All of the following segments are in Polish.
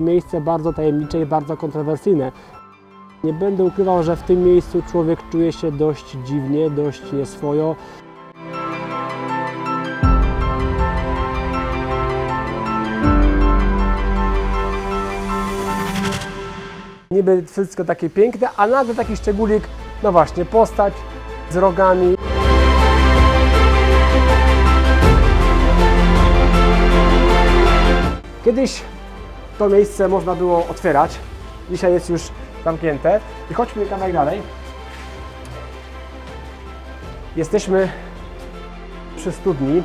miejsce bardzo tajemnicze i bardzo kontrowersyjne. Nie będę ukrywał, że w tym miejscu człowiek czuje się dość dziwnie, dość nieswojo. Niby wszystko takie piękne, a nagle taki szczególik, no właśnie, postać z rogami. Kiedyś to miejsce można było otwierać, dzisiaj jest już zamknięte. I chodźmy kawałek dalej. Jesteśmy przy studni.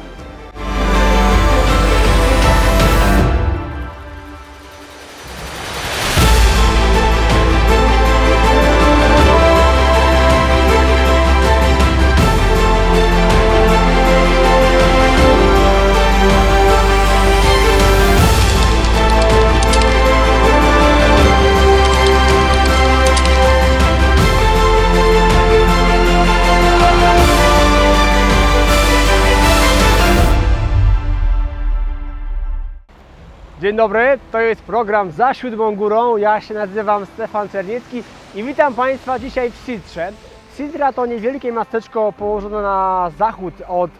Dzień dobry, to jest program Za Siódmą Górą. Ja się nazywam Stefan Czerniecki i witam Państwa dzisiaj w Sidrze. Sidra to niewielkie miasteczko położone na zachód od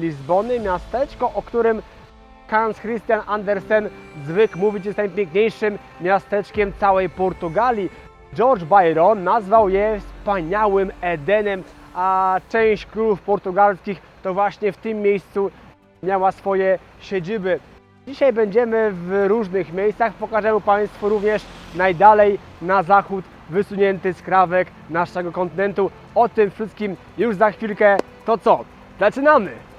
Lizbony, miasteczko, o którym Hans Christian Andersen zwykł mówić jest najpiękniejszym miasteczkiem całej Portugalii. George Byron nazwał je wspaniałym Edenem, a część królów portugalskich to właśnie w tym miejscu miała swoje siedziby. Dzisiaj będziemy w różnych miejscach. Pokażemy Państwu również najdalej na zachód wysunięty skrawek naszego kontynentu. O tym wszystkim już za chwilkę. To co? Zaczynamy!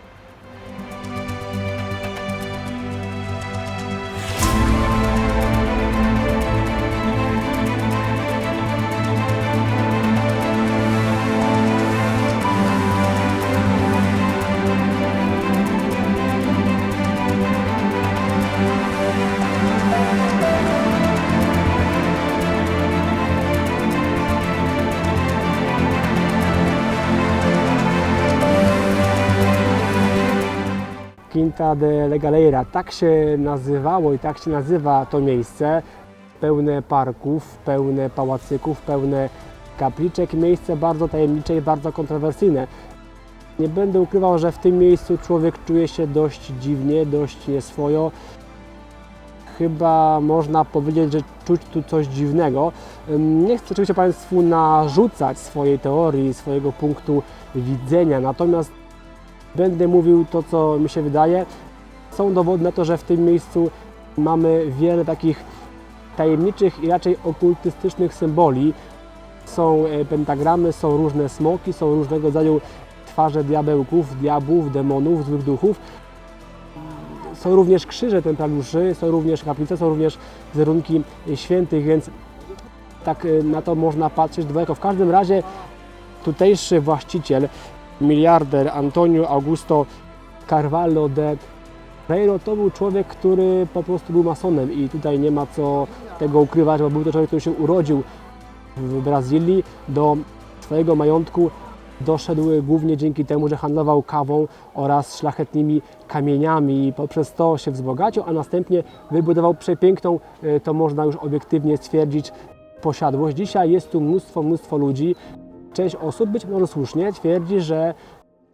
Quinta de la Galera. Tak się nazywało i tak się nazywa to miejsce. Pełne parków, pełne pałacyków, pełne kapliczek. Miejsce bardzo tajemnicze i bardzo kontrowersyjne. Nie będę ukrywał, że w tym miejscu człowiek czuje się dość dziwnie, dość nieswojo. Chyba można powiedzieć, że czuć tu coś dziwnego. Nie chcę oczywiście Państwu narzucać swojej teorii, swojego punktu widzenia, natomiast Będę mówił to, co mi się wydaje. Są dowody na to, że w tym miejscu mamy wiele takich tajemniczych i raczej okultystycznych symboli. Są e, pentagramy, są różne smoki, są różnego rodzaju twarze diabełków, diabłów, demonów, złych duchów. Są również krzyże templariuszy, są również kaplice, są również wizerunki świętych, więc tak e, na to można patrzeć dwojako. W każdym razie tutejszy właściciel miliarder Antonio Augusto Carvalho de Pereiro to był człowiek, który po prostu był masonem i tutaj nie ma co tego ukrywać, bo był to człowiek, który się urodził w Brazylii. Do swojego majątku doszedł głównie dzięki temu, że handlował kawą oraz szlachetnymi kamieniami i poprzez to się wzbogacił, a następnie wybudował przepiękną, e, to można już obiektywnie stwierdzić, posiadłość. Dzisiaj jest tu mnóstwo, mnóstwo ludzi, Część osób, być może słusznie, twierdzi, że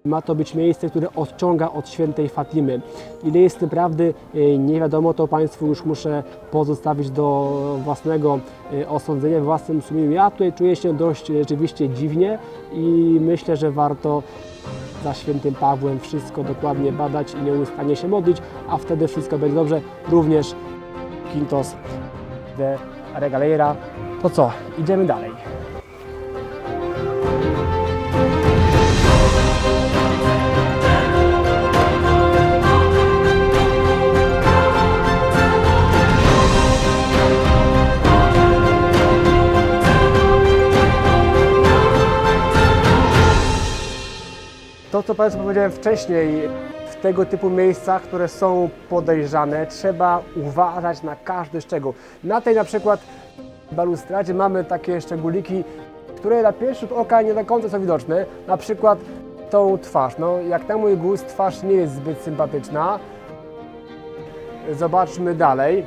ma to być miejsce, które odciąga od świętej Fatimy. Ile jest tym prawdy, y, nie wiadomo, to Państwu już muszę pozostawić do własnego y, osądzenia, w własnym sumieniu. Ja tutaj czuję się dość y, rzeczywiście dziwnie i myślę, że warto za świętym Pawłem wszystko dokładnie badać i nieustannie się modlić, a wtedy wszystko będzie dobrze. Również Quintos de Regaleira. To co, idziemy dalej. Co Państwu powiedziałem wcześniej, w tego typu miejscach, które są podejrzane, trzeba uważać na każdy szczegół. Na tej na przykład balustradzie mamy takie szczególiki, które na pierwszy rzut oka nie do końca są widoczne. Na przykład tą twarz. No, jak na mój gust, twarz nie jest zbyt sympatyczna. Zobaczmy dalej.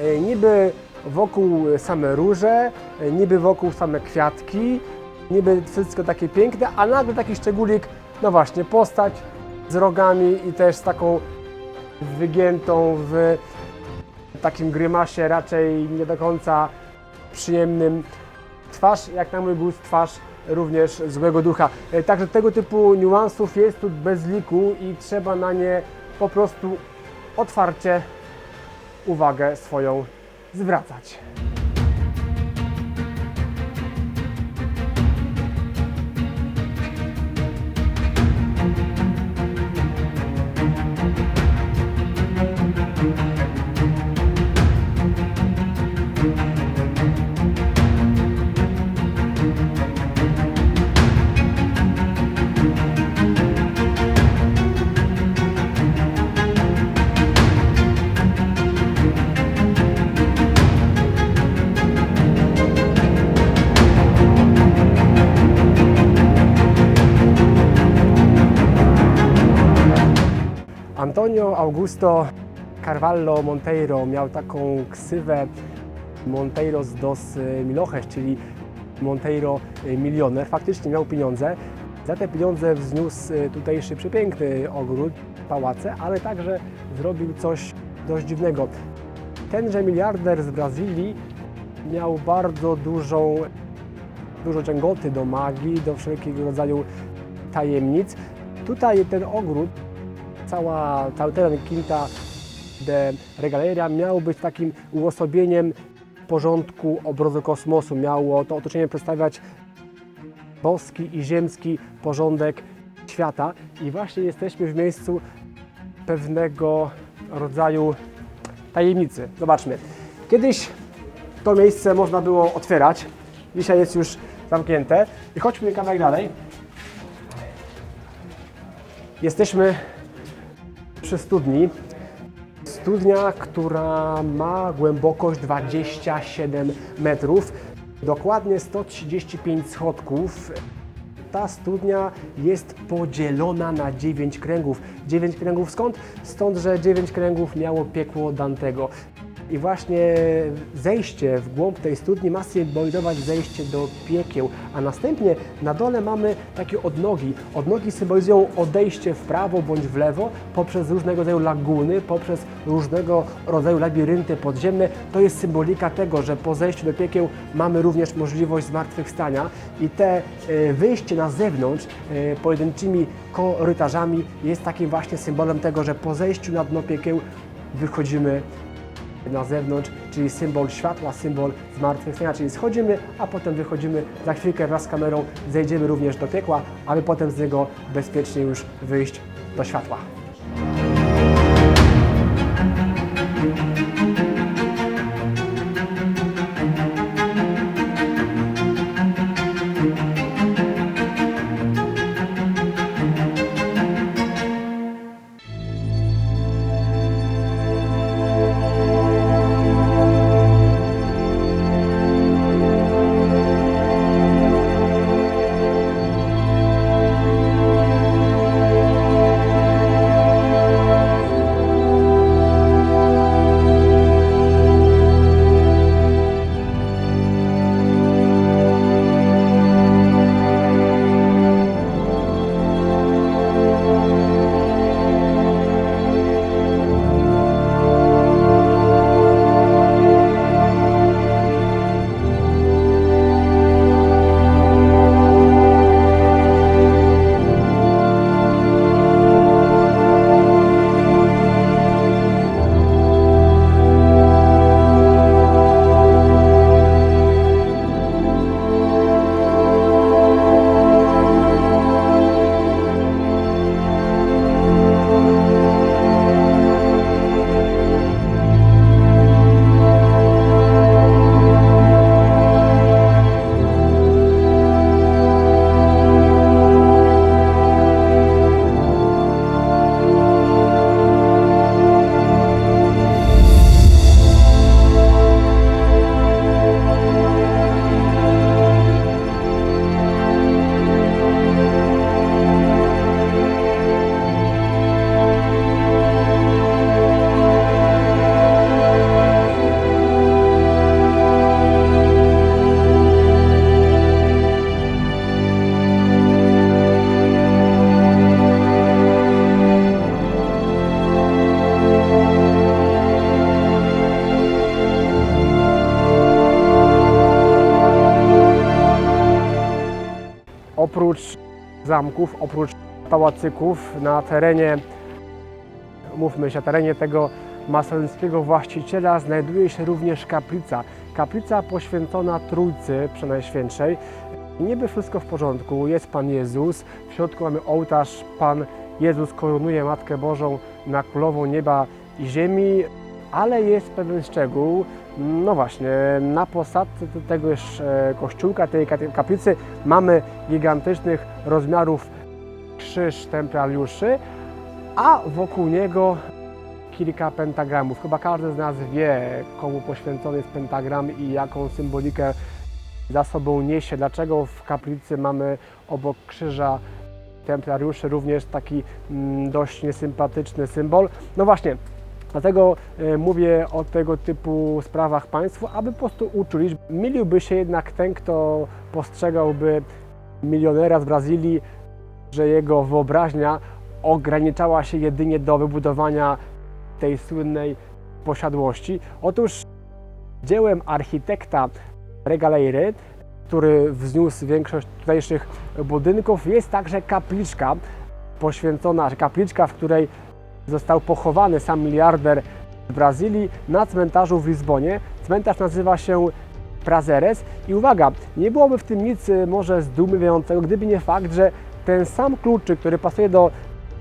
E, Niby wokół same róże, e, niby wokół same kwiatki, niby wszystko takie piękne, a nagle taki szczególik, no właśnie, postać z rogami i też z taką wygiętą w takim grymasie raczej nie do końca przyjemnym twarz, jak na mój gust, twarz również złego ducha. E, Także tego typu niuansów jest tu bez liku i trzeba na nie po prostu otwarcie uwagę swoją zwracać. Antonio Augusto Carvalho Monteiro miał taką ksywę Monteiros dos Miloches, czyli Monteiro milioner. Faktycznie miał pieniądze. Za te pieniądze wzniósł tutejszy przepiękny ogród, pałace, ale także zrobił coś dość dziwnego. Tenże miliarder z Brazylii miał bardzo dużą, dużo ciągoty do magii, do wszelkiego rodzaju tajemnic. Tutaj ten ogród cała, cały teren Quinta de Regaleria miał być takim uosobieniem porządku obrazu kosmosu. Miało to otoczenie przedstawiać boski i ziemski porządek świata. I właśnie jesteśmy w miejscu pewnego rodzaju tajemnicy. Zobaczmy. Kiedyś to miejsce można było otwierać. Dzisiaj jest już zamknięte. I chodźmy kawałek dalej. Jesteśmy przy studni. Studnia, która ma głębokość 27 metrów, dokładnie 135 schodków. Ta studnia jest podzielona na 9 kręgów. 9 kręgów skąd? Stąd, że 9 kręgów miało piekło Dantego. I właśnie zejście w głąb tej studni ma symbolizować zejście do piekieł, a następnie na dole mamy takie odnogi. Odnogi symbolizują odejście w prawo bądź w lewo poprzez różnego rodzaju laguny, poprzez różnego rodzaju labirynty podziemne. To jest symbolika tego, że po zejściu do piekieł mamy również możliwość zmartwychwstania i te e, wyjście na zewnątrz e, pojedynczymi korytarzami jest takim właśnie symbolem tego, że po zejściu na dno piekieł wychodzimy na zewnątrz, czyli symbol światła, symbol zmartwychwstania, czyli schodzimy, a potem wychodzimy, za chwilkę wraz z kamerą zejdziemy również do piekła, aby potem z niego bezpiecznie już wyjść do światła. Zamków, oprócz pałacyków na terenie, mówmy się, terenie tego masońskiego właściciela znajduje się również kaplica. Kaplica poświęcona Trójcy Przenajświętszej. Niby wszystko w porządku, jest Pan Jezus, w środku mamy ołtarz, Pan Jezus koronuje Matkę Bożą na Królową Nieba i Ziemi, ale jest pewien szczegół, no właśnie, na posadce tegoż e, kościółka, tej ka- kaplicy mamy gigantycznych rozmiarów krzyż templariuszy, a wokół niego kilka pentagramów. Chyba każdy z nas wie, komu poświęcony jest pentagram i jaką symbolikę za sobą niesie. Dlaczego w kaplicy mamy obok krzyża templariuszy również taki mm, dość niesympatyczny symbol? No właśnie, Dlatego e, mówię o tego typu sprawach Państwu, aby po prostu uczulić. Myliłby się jednak ten, kto postrzegałby milionera z Brazylii, że jego wyobraźnia ograniczała się jedynie do wybudowania tej słynnej posiadłości. Otóż dziełem architekta Regaleiry, który wzniósł większość tutejszych budynków, jest także kapliczka poświęcona, kapliczka, w której został pochowany sam miliarder w Brazylii na cmentarzu w Lizbonie. Cmentarz nazywa się Prazeres i uwaga, nie byłoby w tym nic y, może zdumiewającego, gdyby nie fakt, że ten sam kluczyk, który pasuje do,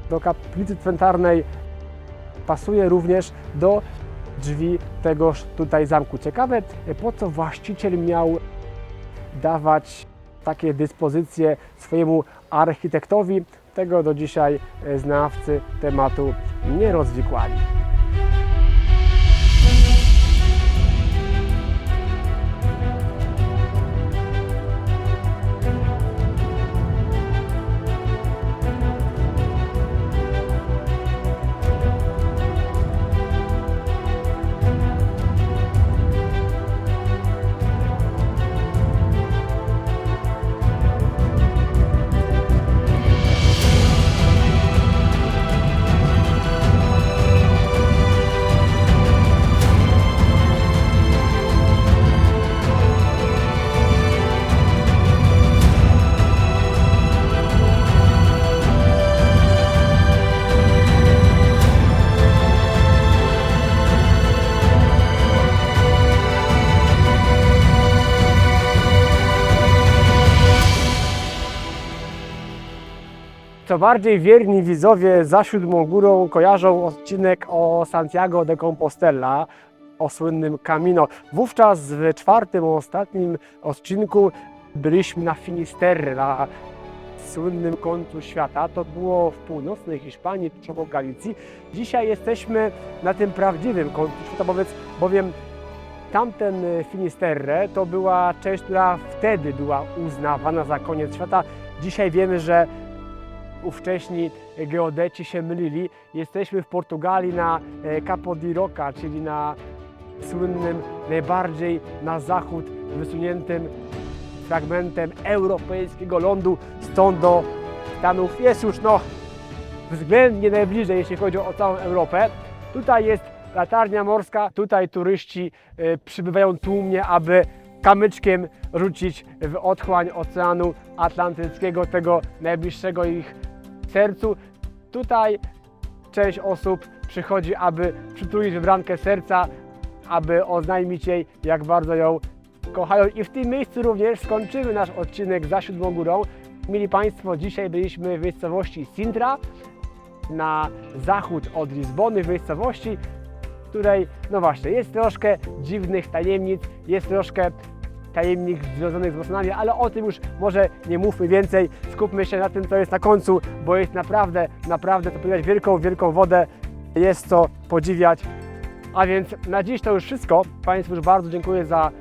do kaplicy cmentarnej, pasuje również do drzwi tegoż tutaj zamku. Ciekawe, y, po co właściciel miał dawać takie dyspozycje swojemu architektowi, tego do dzisiaj e, znawcy tematu nie rozwikłali. Co bardziej wierni widzowie za siódmą górą kojarzą odcinek o Santiago de Compostela, o słynnym Camino. Wówczas w czwartym, ostatnim odcinku byliśmy na Finisterre, na słynnym końcu świata. To było w północnej Hiszpanii, tuż obok Galicji. Dzisiaj jesteśmy na tym prawdziwym końcu świata, bowiem, tamten e, Finisterre to była część, która wtedy była uznawana za koniec świata. Dzisiaj wiemy, że ówcześni geodeci się mylili. Jesteśmy w Portugalii na e, Capo di Roca, czyli na słynnym, najbardziej na zachód wysuniętym fragmentem europejskiego lądu. Stąd do Stanów jest już no względnie najbliżej, jeśli chodzi o całą Europę. Tutaj jest latarnia morska, tutaj turyści e, przybywają tłumnie, aby kamyczkiem rzucić w otchłań Oceanu Atlantyckiego, tego najbliższego ich sercu. Tutaj część osób przychodzi, aby przytulić wybrankę serca, aby oznajmić jej, jak bardzo ją kochają. I w tym miejscu również skończymy nasz odcinek za siódmą górą. Mili Państwo, dzisiaj byliśmy w miejscowości Sintra, na zachód od Lizbony, w miejscowości, w której, no właśnie, jest troszkę dziwnych tajemnic, jest troszkę tajemnic związanych z Bosnami, ale o tym już może nie mówmy więcej. Skupmy się na tym, co jest na końcu, bo jest naprawdę, naprawdę to podziwiać wielką, wielką wodę. Jest co podziwiać. A więc na dziś to już wszystko. Państwu już bardzo dziękuję za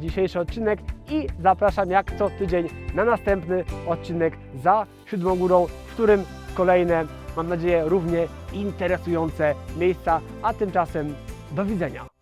dzisiejszy odcinek i zapraszam jak co tydzień na następny odcinek za siódmą górą, w którym kolejne, mam nadzieję, równie interesujące miejsca. A tymczasem do widzenia.